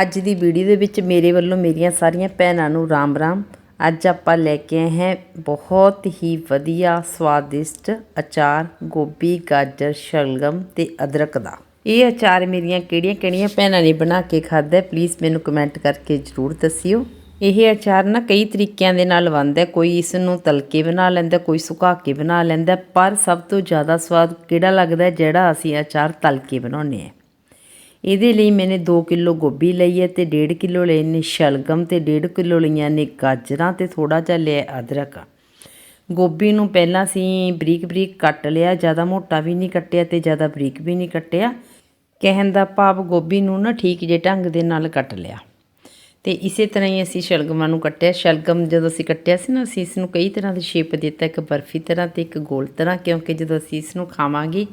ਅੱਜ ਦੀ ਵੀਡੀਓ ਦੇ ਵਿੱਚ ਮੇਰੇ ਵੱਲੋਂ ਮੇਰੀਆਂ ਸਾਰੀਆਂ ਭੈਣਾਂ ਨੂੰ ਰਾਮ ਰਾਮ। ਅੱਜ ਆਪਾਂ ਲੈ ਕੇ ਆਏ ਹਾਂ ਬਹੁਤ ਹੀ ਵਧੀਆ, ਸਵਾਦਿਸ਼ਟ ਅਚਾਰ, ਗੋਭੀ, ਗਾਜਰ, ਸ਼ਲਗਮ ਤੇ ਅਦਰਕ ਦਾ। ਇਹ ਅਚਾਰ ਮੇਰੀਆਂ ਕਿਹੜੀਆਂ-ਕਿਹੜੀਆਂ ਭੈਣਾਂ ਨੇ ਬਣਾ ਕੇ ਖਾਧਾ ਪਲੀਜ਼ ਮੈਨੂੰ ਕਮੈਂਟ ਕਰਕੇ ਜ਼ਰੂਰ ਦੱਸਿਓ। ਇਹ ਅਚਾਰ ਨਾ ਕਈ ਤਰੀਕਿਆਂ ਦੇ ਨਾਲ ਬਣਦਾ ਕੋਈ ਇਸ ਨੂੰ ਤਲਕੇ ਬਣਾ ਲੈਂਦਾ, ਕੋਈ ਸੁਕਾ ਕੇ ਬਣਾ ਲੈਂਦਾ, ਪਰ ਸਭ ਤੋਂ ਜ਼ਿਆਦਾ ਸਵਾਦ ਕਿਹੜਾ ਲੱਗਦਾ ਜਿਹੜਾ ਅਸੀਂ ਅਚਾਰ ਤਲ ਕੇ ਬਣਾਉਂਦੇ ਹਾਂ। ਇਹਦੇ ਲਈ ਮੈਨੇ 2 ਕਿਲੋ ਗੋਭੀ ਲਈ ਹੈ ਤੇ 1.5 ਕਿਲੋ ਲਏ ਨੇ ਸ਼ਲਗਮ ਤੇ 1.5 ਕਿਲੋ ਲਈਆਂ ਨੇ ਗਾਜਰਾਂ ਤੇ ਥੋੜਾ ਜਿਹਾ ਲਿਆ ਅਦਰਕ। ਗੋਭੀ ਨੂੰ ਪਹਿਲਾਂ ਅਸੀਂ ਬਰੀਕ ਬਰੀਕ ਕੱਟ ਲਿਆ, ਜ਼ਿਆਦਾ ਮੋਟਾ ਵੀ ਨਹੀਂ ਕੱਟਿਆ ਤੇ ਜ਼ਿਆਦਾ ਬਰੀਕ ਵੀ ਨਹੀਂ ਕੱਟਿਆ। ਕਹਿਣ ਦਾ ਭਾਵ ਗੋਭੀ ਨੂੰ ਨਾ ਠੀਕ ਜੇ ਢੰਗ ਦੇ ਨਾਲ ਕੱਟ ਲਿਆ। ਤੇ ਇਸੇ ਤਰ੍ਹਾਂ ਹੀ ਅਸੀਂ ਸ਼ਲਗਮਾਂ ਨੂੰ ਕੱਟਿਆ। ਸ਼ਲਗਮ ਜਦੋਂ ਅਸੀਂ ਕੱਟਿਆ ਸੀ ਨਾ, ਅਸੀਂ ਇਸ ਨੂੰ ਕਈ ਤਰ੍ਹਾਂ ਦੀ ਸ਼ੇਪ ਦਿੱਤਾ, ਇੱਕ ਬਰਫੀ ਤਰ੍ਹਾਂ ਤੇ ਇੱਕ ਗੋਲ ਤਰ੍ਹਾਂ, ਕਿਉਂਕਿ ਜਦੋਂ ਅਸੀਂ ਇਸ ਨੂੰ ਖਾਵਾਂਗੇ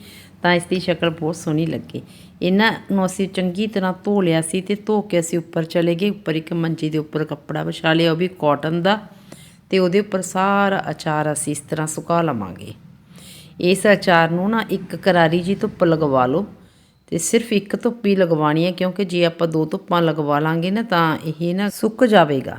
ਤਾਂ ਇਸ ਦੀ ਸ਼ਕਲ ਬਹੁਤ ਸੋਹਣੀ ਲੱਗੇ। ਇਹਨਾਂ ਨੂੰ ਅਸੀਂ ਚੰਗੀ ਤਰ੍ਹਾਂ ਧੋ ਲਿਆ ਸੀ ਤੇ ਧੋ ਕੇ ਅਸੀਂ ਉੱਪਰ ਚਲੇ ਗਏ। ਉੱਪਰ ਇੱਕ ਮੰਜੀ ਦੇ ਉੱਪਰ ਕੱਪੜਾ ਵਿਛਾ ਲਿਆ, ਉਹ ਵੀ ਕਾਟਨ ਦਾ, ਤੇ ਉਹਦੇ ਉੱਪਰ ਸਾਰਾ ਅਚਾਰ ਅਸੀਂ ਇਸ ਤਰ੍ਹਾਂ ਸੁਕਾ ਲਵਾਂਗੇ। ਇਸ ਅਚਾਰ ਨੂੰ ਨਾ ਇੱਕ ਕਰਾਰੀ ਜੀ ਧੁੱਪ ਲਗਵਾ ਲਓ। ਤੇ ਸਿਰਫ ਇੱਕ ਧੁੱਪ ਹੀ ਲਗਵਾਣੀ ਹੈ, ਕਿਉਂਕਿ ਜੇ ਆਪਾਂ ਦੋ ਧੁੱਪਾਂ ਲਗਵਾ ਲਾਂਗੇ ਨਾ, ਤਾਂ ਇਹ ਨਾ ਸੁੱਕ ਜਾਵੇਗਾ।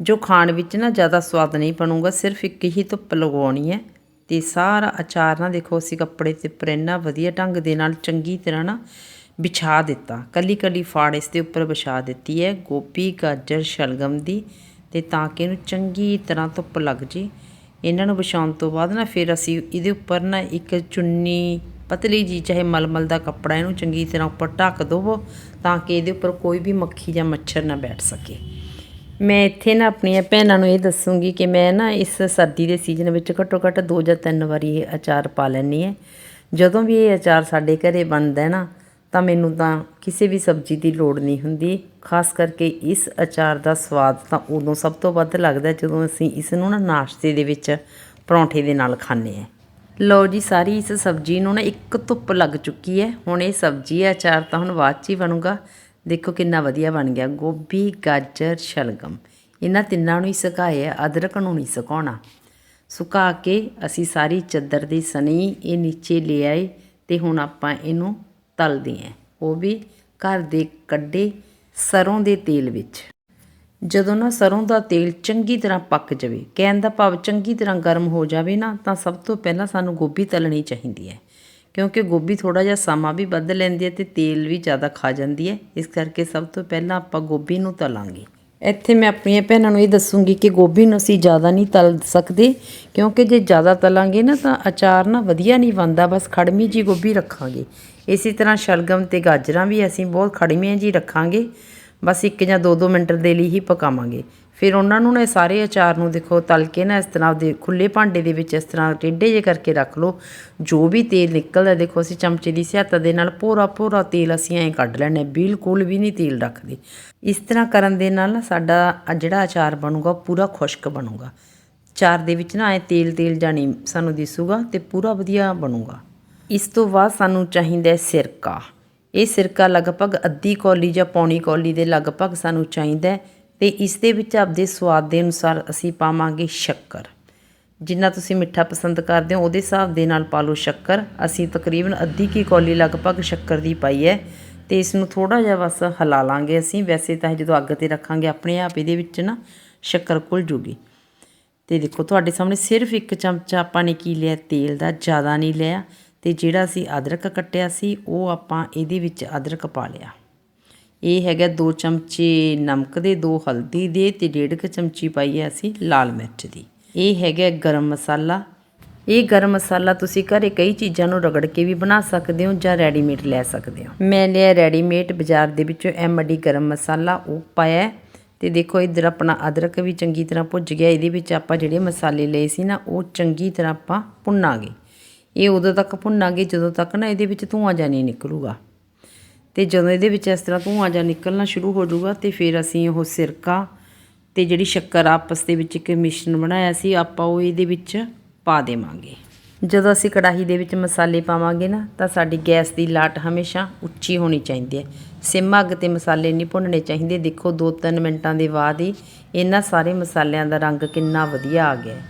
ਜੋ ਖਾਣ ਵਿੱਚ ਨਾ ਜ਼ਿਆਦਾ ਸਵਾਦ ਨਹੀਂ ਬਣੂਗਾ, ਸਿਰਫ ਇੱਕ ਹੀ ਧੁੱਪ ਲਗਵਾਉਣੀ ਹੈ। ਤੇ ਸਾਰਾ ਅਚਾਰ ਨਾ ਦੇਖੋ, ਅਸੀਂ ਕੱਪੜੇ ਤੇ ਉੱਪਰ ਇੰਨਾ ਵਧੀਆ ਢੰਗ ਦੇ ਨਾਲ ਚੰਗੀ ਤਰ੍ਹਾਂ ਨਾ ਵਿਛਾ ਦਿੱਤਾ। ਕੱਲੀ ਕੱਲੀ ਫਾੜ ਇਸ ਦੇ ਉੱਪਰ ਵਿਛਾ ਦਿੱਤੀ ਹੈ, ਗੋਭੀ, ਗਾਜਰ, ਸ਼ਲਗਮ ਦੀ, ਤੇ ਤਾਂ ਕਿ ਇਹਨੂੰ ਚੰਗੀ ਤਰ੍ਹਾਂ ਧੁੱਪ ਲੱਗ ਜੇ। ਇਹਨਾਂ ਨੂੰ ਵਿਛਾਉਣ ਤੋਂ ਬਾਅਦ ਨਾ, ਫਿਰ ਅਸੀਂ ਇਹਦੇ ਉੱਪਰ ਨਾ ਇੱਕ ਚੁੰਨੀ ਪਤਲੀ ਜੀ, ਚਾਹੇ ਮਲਮਲ ਦਾ ਕੱਪੜਾ ਇਹਨੂੰ ਚੰਗੀ ਤਰ੍ਹਾਂ ਉੱਪਰ ਢੱਕ ਦਵੋ ਤਾਂ ਕਿ ਇਹਦੇ ਉੱਪਰ ਕੋਈ ਵੀ ਮੱਖੀ ਜਾਂ ਮੱਛਰ ਨਾ ਬੈਠ ਸਕੇ। ਮੈਂ ਇੱਥੇ ਨਾ ਆਪਣੀਆਂ ਭੈਣਾਂ ਨੂੰ ਇਹ ਦੱਸੂਗੀ ਕਿ ਮੈਂ ਨਾ ਇਸ ਸਰਦੀ ਦੇ ਸੀਜ਼ਨ ਵਿੱਚ ਘੱਟੋ ਘੱਟ ਦੋ ਜਾਂ ਤਿੰਨ ਵਾਰੀ ਇਹ ਅਚਾਰ ਪਾ ਲੈਂਦੀ ਹੈ। ਜਦੋਂ ਵੀ ਇਹ ਅਚਾਰ ਸਾਡੇ ਘਰੇ ਬਣਦਾ ਹੈ ਨਾ, ਤਾਂ ਮੈਨੂੰ ਤਾਂ ਕਿਸੇ ਵੀ ਸਬਜ਼ੀ ਦੀ ਲੋੜ ਨਹੀਂ ਹੁੰਦੀ। ਖਾਸ ਕਰਕੇ ਇਸ ਅਚਾਰ ਦਾ ਸਵਾਦ ਤਾਂ ਉਦੋਂ ਸਭ ਤੋਂ ਵੱਧ ਲੱਗਦਾ ਜਦੋਂ ਅਸੀਂ ਇਸ ਨੂੰ ਨਾ ਨਾਸ਼ਤੇ ਦੇ ਵਿੱਚ ਪਰੌਂਠੇ ਦੇ ਨਾਲ ਖਾਂਦੇ ਹਾਂ। ਲਓ ਜੀ, ਸਾਰੀ ਇਸ ਸਬਜ਼ੀ ਨੂੰ ਨਾ ਇੱਕ ਧੁੱਪ ਲੱਗ ਚੁੱਕੀ ਹੈ। ਹੁਣ ਇਹ ਸਬਜ਼ੀ ਹੈ, ਅਚਾਰ ਤਾਂ ਹੁਣ ਬਾਅਦ 'ਚ ਹੀ ਬਣੂਗਾ। ਦੇਖੋ ਕਿੰਨਾ ਵਧੀਆ ਬਣ ਗਿਆ। ਗੋਭੀ, ਗਾਜਰ, ਸ਼ਲਗਮ। ਇਹਨਾਂ ਤਿੰਨਾਂ ਨੂੰ ਹੀ ਸੁਕਾਇਆ, ਅਦਰਕ ਨੂੰ ਨਹੀਂ ਸੁਕਾਉਣਾ। ਸੁਕਾ ਕੇ ਅਸੀਂ ਸਾਰੀ ਚੱਦਰ ਦੀ ਸਨੀ ਇਹ ਨੀਚੇ ਲੈ ਆਏ ਤੇ ਹੁਣ ਆਪਾਂ ਇਹਨੂੰ ਤਲਦੇ ਆਂ ਉਹ ਵੀ ਘਰ ਦੇ ਕੱਢੇ ਸਰੋਂ ਦੇ ਤੇਲ ਵਿੱਚ। ਜਦੋਂ ਨਾ ਸਰੋਂ ਦਾ ਤੇਲ ਚੰਗੀ ਤਰ੍ਹਾਂ ਪੱਕ ਜਾਵੇ, ਕਹਿਣ ਦਾ ਭਾਵ ਚੰਗੀ ਤਰ੍ਹਾਂ ਗਰਮ ਹੋ ਜਾਵੇ ਨਾ, ਤਾਂ ਸਭ ਤੋਂ ਪਹਿਲਾਂ ਸਾਨੂੰ ਗੋਭੀ ਤਲਣੀ ਚਾਹੀਦੀ ਹੈ। ਕਿਉਂਕਿ ਗੋਭੀ ਥੋੜਾ ਜਿਹਾ ਸਮਾਂ ਵੀ ਵੱਧ ਲੈਂਦੀ ਹੈ ਤੇ ਤੇਲ ਵੀ ਜ਼ਿਆਦਾ ਖਾ ਜਾਂਦੀ ਹੈ। ਇਸ ਕਰਕੇ ਸਭ ਤੋਂ ਪਹਿਲਾਂ ਆਪਾਂ ਗੋਭੀ ਨੂੰ ਤਲਾਂਗੇ। ਇੱਥੇ ਮੈਂ ਆਪਣੀਆਂ ਭੈਣਾਂ ਨੂੰ ਇਹ ਦੱਸੂਗੀ ਕਿ ਗੋਭੀ ਨੂੰ ਅਸੀਂ ਜ਼ਿਆਦਾ ਨਹੀਂ ਤਲ ਸਕਦੇ, ਕਿਉਂਕਿ ਜੇ ਜ਼ਿਆਦਾ ਤਲਾਂਗੇ ਨਾ, ਤਾਂ ਅਚਾਰ ਨਾ ਵਧੀਆ ਨਹੀਂ ਬਣਦਾ। ਬਸ ਖੜਮੀ ਜੀ ਗੋਭੀ ਰੱਖਾਂਗੇ। ਇਸੇ ਤਰ੍ਹਾਂ ਸ਼ਲਗਮ ਤੇ ਗਾਜਰਾਂ ਵੀ ਅਸੀਂ ਬਹੁਤ ਖੜਮੀਆਂ ਜੀ ਰੱਖਾਂਗੇ। ਬਸ ਇੱਕ ਜਾਂ ਦੋ ਦੋ ਮਿੰਟ ਦੇ ਲਈ ਹੀ ਪਕਾਵਾਂਗੇ। ਫਿਰ ਉਹਨਾਂ ਨੂੰ ਨਾ ਇਹ ਸਾਰੇ ਅਚਾਰ ਨੂੰ ਦੇਖੋ ਤਲ ਕੇ ਨਾ ਇਸ ਤਰ੍ਹਾਂ ਦੇ ਖੁੱਲੇ ਭਾਂਡੇ ਦੇ ਵਿੱਚ ਇਸ ਤਰ੍ਹਾਂ ਟੇਢੇ ਜੇ ਕਰਕੇ ਰੱਖ ਲਓ। ਜੋ ਵੀ ਤੇਲ ਨਿਕਲਦਾ, ਦੇਖੋ ਅਸੀਂ ਚਮਚੇ ਦੀ ਸਹਾਇਤਾ ਦੇ ਨਾਲ ਪੂਰਾ ਪੂਰਾ ਤੇਲ ਅਸੀਂ ਐਂ ਕੱਢ ਲੈਣੇ ਬਿਲਕੁਲ ਵੀ ਨਹੀਂ ਤੇਲ ਰੱਖਦੇ। ਇਸ ਤਰ੍ਹਾਂ ਕਰਨ ਦੇ ਨਾਲ ਨਾ ਸਾਡਾ ਜਿਹੜਾ ਅਚਾਰ ਬਣੂਗਾ ਪੂਰਾ ਖੁਸ਼ਕ ਬਣੂਗਾ। ਚਾਰ ਦੇ ਵਿੱਚ ਨਾ ਐ ਤੇਲ ਤੇਲ ਜਾਣੀ ਸਾਨੂੰ ਦਿਸੂਗਾ ਤੇ ਪੂਰਾ ਵਧੀਆ ਬਣੂਗਾ। ਇਸ ਤੋਂ ਬਾਅਦ ਸਾਨੂੰ ਚਾਹੀਦਾ ਸਿਰਕਾ। ਇਹ ਸਿਰਕਾ ਲਗਭਗ ਅੱਧੀ ਕੌਲੀ ਜਾਂ ਪੌਣੀ ਕੌਲੀ ਦੇ ਲਗਭਗ ਸਾਨੂੰ ਚਾਹੀਦਾ ਹੈ ਤੇ ਇਸ ਦੇ ਵਿੱਚ ਆਪਦੇ ਸਵਾਦ ਦੇ ਅਨੁਸਾਰ ਅਸੀਂ ਪਾਵਾਂਗੇ ਸ਼ੱਕਰ। ਜਿੰਨਾ ਤੁਸੀਂ ਮਿੱਠਾ ਪਸੰਦ ਕਰਦੇ ਹੋ, ਉਹਦੇ ਹਿਸਾਬ ਦੇ ਨਾਲ ਪਾ ਲਓ ਸ਼ੱਕਰ। ਅਸੀਂ ਤਕਰੀਬਨ ਅੱਧੀ ਕੀ ਕੌਲੀ ਲਗਭਗ ਸ਼ੱਕਰ ਦੀ ਪਾਈ ਹੈ ਤੇ ਇਸ ਨੂੰ ਥੋੜਾ ਜਿਹਾ ਬਸ ਹਿਲਾ ਲਾਂਗੇ ਅਸੀਂ। ਵੈਸੇ ਤਾਂ ਇਹ ਜਦੋਂ ਅੱਗ ਤੇ ਰੱਖਾਂਗੇ, ਆਪਣੇ ਆਪ ਇਹਦੇ ਵਿੱਚ ਨਾ ਸ਼ੱਕਰ ਘੁਲ ਜੂਗੀ। ਤੇ ਦੇਖੋ ਤੁਹਾਡੇ ਸਾਹਮਣੇ ਸਿਰਫ ਇੱਕ ਚਮਚਾ ਆਪਾਂ ਨੇ ਕੀ ਲਿਆ? ਤੇਲ ਦਾ, ਜ਼ਿਆਦਾ ਨਹੀਂ ਲਿਆ। ਤੇ ਜਿਹੜਾ ਅਸੀਂ ਅਦਰਕ ਕੱਟਿਆ ਸੀ, ਉਹ ਆਪਾਂ ਇਹਦੇ ਵਿੱਚ ਅਦਰਕ ਪਾ ਲਿਆ। ਇਹ ਹੈਗਾ 2 ਚਮਚੇ ਨਮਕ ਦੇ 2 ਹਲਦੀ ਦੇ ਤੇ 1.5 ਚਮਚੀ ਪਾਈ ਹੈ ਅਸੀਂ ਲਾਲ ਮਿਰਚ ਦੀ। ਇਹ ਹੈਗਾ ਗਰਮ ਮਸਾਲਾ। ਇਹ ਗਰਮ ਮਸਾਲਾ ਤੁਸੀਂ ਘਰੇ ਕਈ ਚੀਜ਼ਾਂ ਨੂੰ ਰਗੜ ਕੇ ਵੀ ਬਣਾ ਸਕਦੇ ਹੋ ਜਾਂ ਰੈਡੀਮੇਡ ਲੈ ਸਕਦੇ ਹੋ। ਮੈਂ ਲਿਆ ਰੈਡੀਮੇਡ ਬਾਜ਼ਾਰ ਦੇ ਵਿੱਚੋਂ ਐਮਡੀ ਗਰਮ ਮਸਾਲਾ, ਉਹ ਪਾਇਆ ਹੈ। ਤੇ ਦੇਖੋ ਇਧਰ ਆਪਣਾ ਅਦਰਕ ਵੀ ਚੰਗੀ ਤਰ੍ਹਾਂ ਭੁੱਜ ਗਿਆ। ਇਹਦੇ ਵਿੱਚ ਆਪਾਂ ਜਿਹੜੇ ਮਸਾਲੇ ਲਏ ਸੀ ਨਾ, ਉਹ ਚੰਗੀ ਤਰ੍ਹਾਂ ਆਪਾਂ ਭੁੰਨਾਂਗੇ। ਇਹ ਉਦੋਂ ਤੱਕ ਭੁੰਨਾਂਗੇ, ਜਦੋਂ ਤੱਕ ਨਾ ਇਹਦੇ ਵਿੱਚ ਧੂਆਂ ਜਾਂ ਨਹੀਂ ਨਿਕਲੂਗਾ। ਤੇ ਜਦੋਂ ਇਹਦੇ ਵਿੱਚ ਇਸ ਤਰ੍ਹਾਂ ਧੂਆਂ ਜਾਂ ਨਿਕਲਣਾ ਸ਼ੁਰੂ ਹੋ ਜਾਊਗਾ ਤੇ ਫਿਰ ਅਸੀਂ ਉਹ ਸਿਰਕਾ ਤੇ ਜਿਹੜੀ ਸ਼ੱਕਰ ਆਪਸ ਦੇ ਵਿੱਚ ਇੱਕ ਮਿਸ਼ਰਣ ਬਣਾਇਆ ਸੀ, ਆਪਾਂ ਉਹ ਇਹਦੇ ਵਿੱਚ ਪਾ ਦੇਵਾਂਗੇ। ਜਦੋਂ ਅਸੀਂ ਕੜਾਹੀ ਦੇ ਵਿੱਚ ਮਸਾਲੇ ਪਾਵਾਂਗੇ ਨਾ, ਤਾਂ ਸਾਡੀ ਗੈਸ ਦੀ ਲਾਟ ਹਮੇਸ਼ਾ ਉੱਚੀ ਹੋਣੀ ਚਾਹੀਦੀ ਹੈ। ਸਿਮ ਅੱਗ ਤੇ ਮਸਾਲੇ ਨਹੀਂ ਭੁੰਨਣੇ ਚਾਹੀਦੇ। ਦੇਖੋ 2-3 ਮਿੰਟਾਂ ਦੇ ਬਾਅਦ ਹੀ ਇਹਨਾਂ ਸਾਰੇ ਮਸਾਲਿਆਂ ਦਾ ਰੰਗ ਕਿੰਨਾ ਵਧੀਆ ਆ ਗਿਆ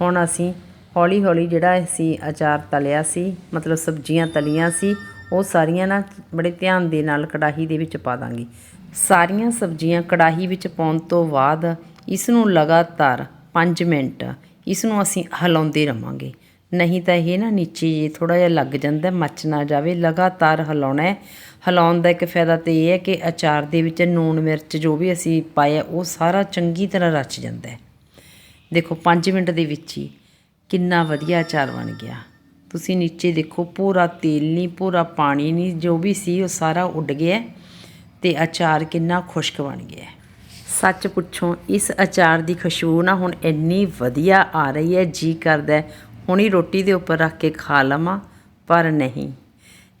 ਹੁਣ ਅਸੀਂ ਹੌਲੀ ਹੌਲੀ ਜਿਹੜਾ ਅਸੀਂ ਅਚਾਰ ਤਲਿਆ ਸੀ, ਮਤਲਬ ਸਬਜ਼ੀਆਂ ਤਲੀਆਂ ਸੀ, ਉਹ ਸਾਰੀਆਂ ਨਾ ਬੜੇ ਧਿਆਨ ਦੇ ਨਾਲ ਕੜਾਹੀ ਦੇ ਵਿੱਚ ਪਾ ਦਾਂਗੇ। ਸਾਰੀਆਂ ਸਬਜ਼ੀਆਂ ਕੜਾਹੀ ਵਿੱਚ ਪਾਉਣ ਤੋਂ ਬਾਅਦ ਇਸ ਨੂੰ ਲਗਾਤਾਰ 5 ਮਿੰਟ ਇਸ ਨੂੰ ਅਸੀਂ ਹਿਲਾਉਂਦੇ ਰਵਾਂਗੇ। ਨਹੀਂ ਤਾਂ ਇਹ ਨਾ ਨੀਚੇ ਜੇ ਥੋੜਾ ਜਿਹਾ ਲੱਗ ਜਾਂਦਾ, ਮੱਚ ਨਾ ਜਾਵੇ, ਲਗਾਤਾਰ ਹਿਲਾਉਣਾ ਹੈ। ਹਿਲਾਉਣ ਦਾ ਇੱਕ ਫਾਇਦਾ ਤੇ ਇਹ ਹੈ ਕਿ ਅਚਾਰ ਦੇ ਵਿੱਚ ਨੂਣ ਮਿਰਚ ਜੋ ਵੀ ਅਸੀਂ ਪਾਇਆ, ਉਹ ਸਾਰਾ ਚੰਗੀ ਤਰ੍ਹਾਂ ਰਚ ਜਾਂਦਾ ਹੈ। ਦੇਖੋ 5 ਮਿੰਟ ਦੇ ਵਿੱਚ ਹੀ ਕਿੰਨਾ ਵਧੀਆ ਅਚਾਰ ਬਣ ਗਿਆ। ਤੁਸੀਂ ਨੀਚੇ ਦੇਖੋ, ਪੂਰਾ ਤੇਲ ਨਹੀਂ, ਪੂਰਾ ਪਾਣੀ ਨਹੀਂ, ਜੋ ਵੀ ਸੀ ਉਹ ਸਾਰਾ ਉੱਡ ਗਿਆ ਹੈ ਤੇ ਅਚਾਰ ਕਿੰਨਾ ਖੁਸ਼ਕ ਬਣ ਗਿਆ। ਸੱਚ ਪੁੱਛੋ, ਇਸ ਅਚਾਰ ਦੀ ਖੁਸ਼ਬੂ ਨਾ ਹੁਣ ਇੰਨੀ ਵਧੀਆ ਆ ਰਹੀ ਹੈ, ਜੀ ਕਰਦਾ ਹੁਣੀ ਰੋਟੀ ਦੇ ਉੱਪਰ ਰੱਖ ਕੇ ਖਾ ਲਵਾਂ, ਪਰ ਨਹੀਂ।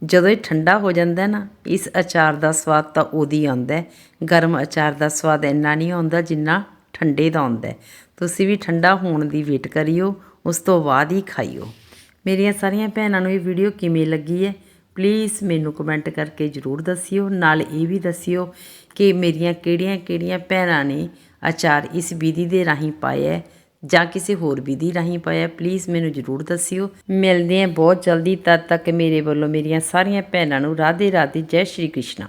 ਜਦੋਂ ਇਹ ਠੰਡਾ ਹੋ ਜਾਂਦਾ ਨਾ, ਇਸ ਅਚਾਰ ਦਾ ਸਵਾਦ ਤਾਂ ਉਦੋਂ ਆਉਂਦਾ ਗਰਮ ਅਚਾਰ ਦਾ ਸਵਾਦ ਇੰਨਾ ਨਹੀਂ ਆਉਂਦਾ ਜਿੰਨਾ ਠੰਡੇ ਦਾ ਆਉਂਦਾ ਤੁਸੀਂ ਵੀ ਠੰਡਾ ਹੋਣ ਦੀ ਵੇਟ ਕਰਿਓ, ਉਸ ਤੋਂ ਬਾਅਦ ਹੀ ਖਾਈਓ। ਮੇਰੀਆਂ ਸਾਰੀਆਂ ਭੈਣਾਂ ਨੂੰ ਇਹ ਵੀਡੀਓ ਕਿਵੇਂ ਲੱਗੀ ਹੈ ਪਲੀਜ਼ ਮੈਨੂੰ ਕਮੈਂਟ ਕਰਕੇ ਜ਼ਰੂਰ ਦੱਸਿਓ। ਨਾਲ ਇਹ ਵੀ ਦੱਸਿਓ ਕਿ ਮੇਰੀਆਂ ਕਿਹੜੀਆਂ-ਕਿਹੜੀਆਂ ਭੈਣਾਂ ਨੇ ਅਚਾਰ ਇਸ ਵਿਧੀ ਦੇ ਰਾਹੀਂ ਪਾਇਆ ਹੈ ਜਾਂ ਕਿਸੇ ਹੋਰ ਵਿਧੀ ਰਾਹੀਂ ਪਾਇਆ ਪਲੀਜ਼ ਮੈਨੂੰ ਜ਼ਰੂਰ ਦੱਸਿਓ। ਮਿਲਦੇ ਹਾਂ ਬਹੁਤ ਜਲਦੀ। ਤਦ ਤੱਕ ਮੇਰੇ ਵੱਲੋਂ ਮੇਰੀਆਂ ਸਾਰੀਆਂ ਭੈਣਾਂ ਨੂੰ ਰਾਧੇ ਰਾਧੇ ਜੈ ਸ਼੍ਰੀ ਕ੍ਰਿਸ਼ਨਾ।